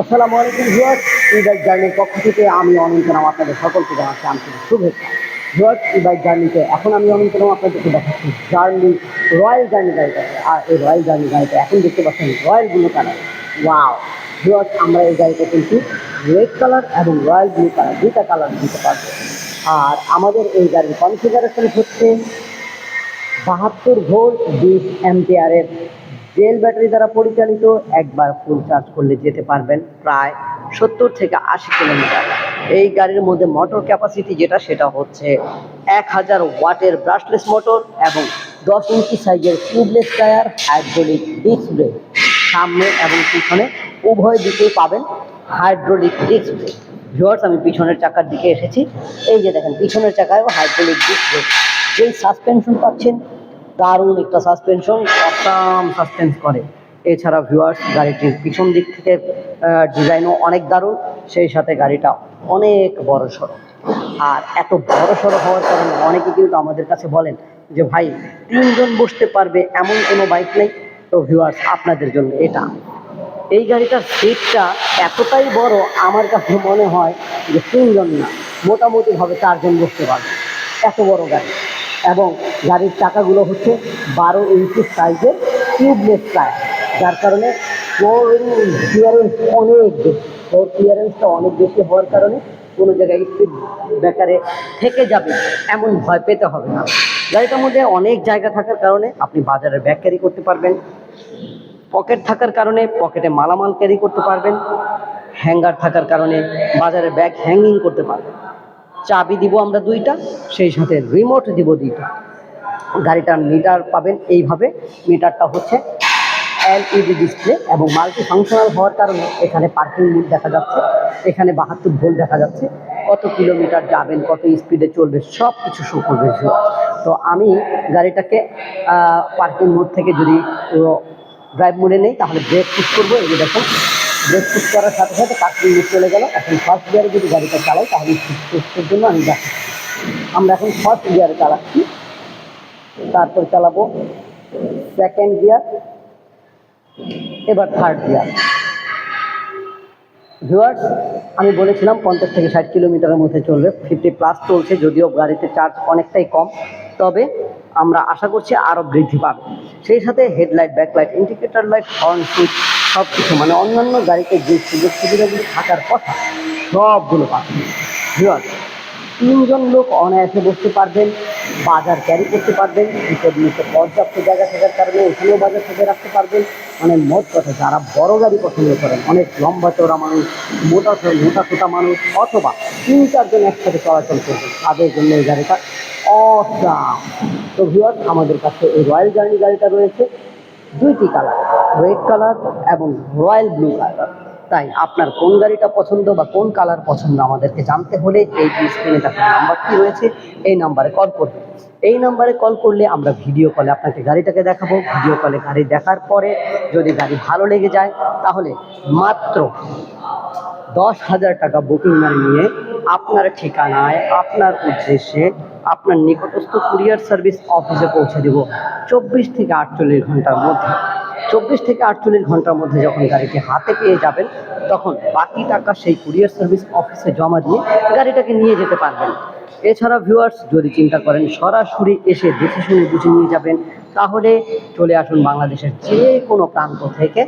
আসসালামু আলাইকুম ভিউয়ার্স ই বাইক জার্নির পক্ষ থেকে আমি অনন্ত নাম আপনাদের সকলকে জানাচ্ছি আন্তরিক শুভেচ্ছা। ভিউয়ার্স ই বাইক জার্নিতে এখন আমি অনন্ত নাম আপনাদেরকে দেখাচ্ছি জার্নি, রয়্যাল জার্নি গাড়িটাকে আর এই রয়্যাল জার্নি গাড়িটা এখন দেখতে পাচ্ছেন royal blue colour. Wow! Viewers, আমরা এই গাড়িটা কিন্তু রেড কালার এবং রয়্যাল ব্লু কালার, দুইটা কালার দিতে পারব। আর আমাদের এই গাড়ির কনফিগারেশন হচ্ছে বাহাত্তর ভোল্ট বিশ অ্যাম্পিয়ারের জেল ব্যাটারি দ্বারা পরিচালিত, একবার ফুল চার্জ করলে যেতে পারবেন প্রায় সত্তর থেকে আশি কিলোমিটার। এই গাড়ির মধ্যে মোটর ক্যাপাসিটি যেটা, সেটা হচ্ছে এক হাজার ওয়াটের ব্রাশলেস মোটর এবং দশ ইঞ্চি সাইজের tubeless tyre hydraulic disc brake সামনে এবং পিছনে উভয় দিকেই পাবেন হাইড্রোলিক ডিস্ক ব্রেক ভিউয়ার্স আমি পিছনের চাকার দিকে এসেছি। এই যে দেখেন, পিছনের চাকায়ও হাইড্রোলিক ডিস্ক ব্রেক যেই সাসপেনশন পাচ্ছেন। দারুণ একটা সাসপেনশন অসাম সাসপেন্স করে। এছাড়া ভিউয়ার্স গাড়িটির পিছন দিক থেকে ডিজাইনও অনেক দারুণ, সেই সাথে গাড়িটা অনেক বড় সড়ো। আর এত বড় সড়ো হওয়ার কারণে অনেকে কিন্তু আমাদের কাছে বলেন যে, ভাই, তিনজন বসতে পারবে এমন কোনো বাইক নেই? তো ভিউয়ার্স আপনাদের জন্য এটা। এই গাড়িটার সিটটা এতটাই বড়, আমার কাছে মনে হয় যে, তিনজন না মোটামুটিভাবে চারজন বসতে পারবে। এত বড় গাড়ি। এবং গাড়ির চাকাগুলো হচ্ছে বারো ইঞ্চি সাইজের টিউবলেস টায়ার যার কারণে ফ্লোর ক্লিয়ারেন্স অনেক বেশি। ফ্লোর ক্লিয়ারেন্সটা অনেক বেশি হওয়ার কারণে কোনো জায়গায় স্পিড ব্রেকারে থেকে যাবে এমন ভয় পেতে হবে না। গাড়িটার মধ্যে অনেক জায়গা থাকার কারণে আপনি বাজারে ব্যাগ ক্যারি করতে পারবেন। পকেট থাকার কারণে পকেটে মালামাল ক্যারি করতে পারবেন। হ্যাঙ্গার থাকার কারণে বাজারে ব্যাগ হ্যাঙ্গিং করতে পারবেন। চাবি দিব আমরা দুইটা, সেই সাথে রিমোট দিব দুইটা। গাড়িটার মিটার পাবেন এইভাবে। মিটারটা হচ্ছে এলইডি ডিসপ্লে এবং মাল্টি ফাংশনাল হওয়ার কারণে এখানে পার্কিং মুড দেখা যাচ্ছে, এখানে বাহাত্তর ভোল্ট দেখা যাচ্ছে। কত কিলোমিটার যাবেন, কত স্পিডে চলবে সব কিছু শো করবে। তো আমি গাড়িটাকে পার্কিং মোড থেকে যদি ড্রাইভ মোডে নেই, তাহলে ব্রেক পুশ করব। এই দেখুন ব্রেক পুশ করার সাথে সাথে পার্কিং মোড চলে গেল। এখন ফার্স্ট গিয়ারে যদি গাড়িটা চালাই, তাহলে জন্য আমি দেখাচ্ছি আমরা এখন ফার্স্ট গিয়ারে চালাচ্ছি। তারপর চালাবো। সেকেন্ড গিয়ার এবার থার্ড গিয়ার ভিউয়ার্স আমি বলেছিলাম পঞ্চাশ থেকে ষাট কিলোমিটারের মধ্যে চলবে। ফিফটি প্লাস চলছে, যদিও গাড়িতে চার্জ অনেকটাই কম। তবে আমরা আশা করছি আরও বৃদ্ধি পাবে। সেই সাথে headlight backlight indicator light horn switch সব কিছু মানে অন্যান্য গাড়িতে যে সুযোগ সুবিধাগুলি থাকার কথা, সবগুলো পাবে। ভিউয়ার্স তিনজন লোক অনায়াসে বসতে পারবেন। বাজার ক্যারি করতে পারবেন ভিতর নিচে পর্যাপ্ত জায়গা থাকার কারণে এখানেও বাজার থেকে রাখতে পারবেন। মানে মোট কথা, যারা বড় গাড়ি পছন্দ করেন, অনেক লম্বা চওড়া মানুষ, মোটা মোটা সোটা মানুষ, অথবা তিন, চারজন একসাথে চলাচল করবেন, তাদের জন্য এই গাড়িটা অসাম। তো ভিওয়ার আমাদের কাছে এই রয়্যাল জার্নি গাড়িটা রয়েছে, দুইটি কালার রেড কালার এবং রয়্যাল ব্লু কালার তাই আপনার কোন গাড়িটা পছন্দ বা কোন কালার পছন্দ আমাদেরকে জানতে হলে এই যে স্ক্রিনে থাকা নাম্বারটি রয়েছে, এই নাম্বারে কল করবেন এই নাম্বারে কল করলে আমরা ভিডিও কলে আপনাকে গাড়িটাকে দেখাবো। ভিডিও কলে গাড়ি দেখার পরে যদি গাড়ি ভালো লেগে যায়, তাহলে মাত্র দশ হাজার টাকা বুকিং নিয়ে আপনার ঠিকানায়, আপনার উদ্দেশ্যে আপনার নিকটস্থ কুরিয়ার সার্ভিস অফিসে পৌঁছে দেব। চব্বিশ থেকে আটচল্লিশ ঘণ্টার মধ্যে। চব্বিশ থেকে আটচল্লিশ ঘণ্টার মধ্যে যখন গাড়িটি হাতে পেয়ে যাবেন, তখন বাকি টাকা সেই কুরিয়ার সার্ভিস অফিসে জমা দিয়ে গাড়িটাকে নিয়ে যেতে পারবেন। এছাড়া ভিউয়ার্স যদি চিন্তা করেন, সরাসরি এসে দেখে শুনে বুঝে নিয়ে যাবেন, তাহলে চলে আসুন বাংলাদেশের যে কোনো প্রান্ত থেকে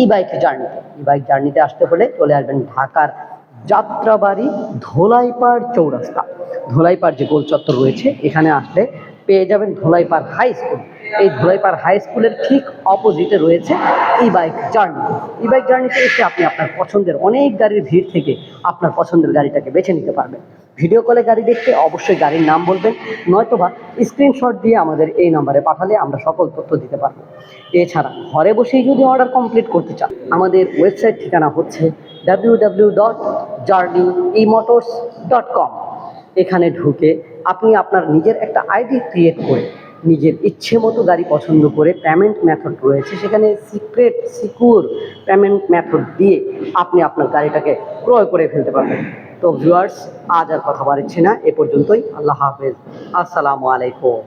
ই বাইক জার্নিতে ই বাইক জার্নিতে আসতে হলে চলে আসবেন ঢাকার যাত্রাবাড়ি ধোলাইপাড় চৌরাস্তা। ধোলাইপাড় যে গোল চত্বর রয়েছে, এখানে আসলে পেয়ে যাবেন ধোলাইপাড় হাই স্কুল। এই ধোলাইপাড় হাই স্কুলের ঠিক অপোজিটে রয়েছে e bike journey e bike জার্নিতে এসে আপনি আপনার পছন্দের অনেক গাড়ির ভিড় থেকে আপনার পছন্দের গাড়িটাকে বেছে নিতে পারবেন। ভিডিও কলে গাড়ি দেখতে অবশ্যই গাড়ির নাম বলবেন, নয়তোবা স্ক্রিনশট দিয়ে আমাদের এই নাম্বারে পাঠালে আমরা সকল তথ্য দিতে পারব। এছাড়া ঘরে বসেই যদি অর্ডার কমপ্লিট করতে চান, আমাদের ওয়েবসাইট ঠিকানা হচ্ছে W W dot journey e motors dot com এখানে ঢুকে আপনি আপনার নিজের একটা আইডি ক্রিয়েট করে নিজের ইচ্ছে মতো গাড়ি পছন্দ করে পেমেন্ট মেথড রয়েছে, সেখানে সিক্রেট সিকিউর পেমেন্ট মেথড দিয়ে আপনি আপনার গাড়িটাকে ক্রয় করে ফেলতে পারবেন। তো ভিউয়ার্স আজ আর কথা বাড়ছি না, এ পর্যন্তই। আল্লাহ হাফেজ। আসসালামু আলাইকুম।